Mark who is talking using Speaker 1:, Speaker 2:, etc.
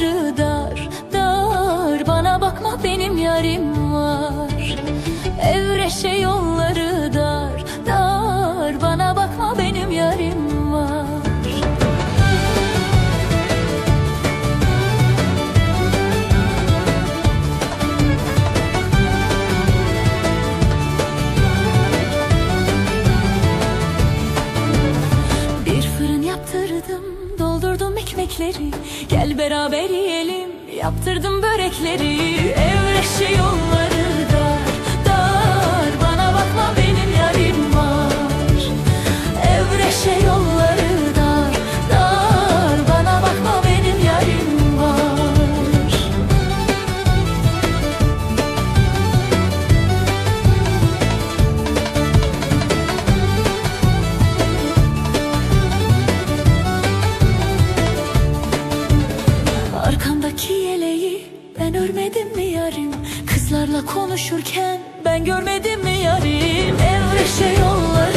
Speaker 1: yolları dar dar. Bana bakma benim yarim var. Evreşe yolları dar dar. Bana bakma benim yarim var. Bir fırın yaptırdım doldurdum ekmekleri. Gel beraber yiyelim. Yaptırdım börekleri. Evreşe yolları Kızlarla konuşurken ben görmedim mi yarim Evreşe yolları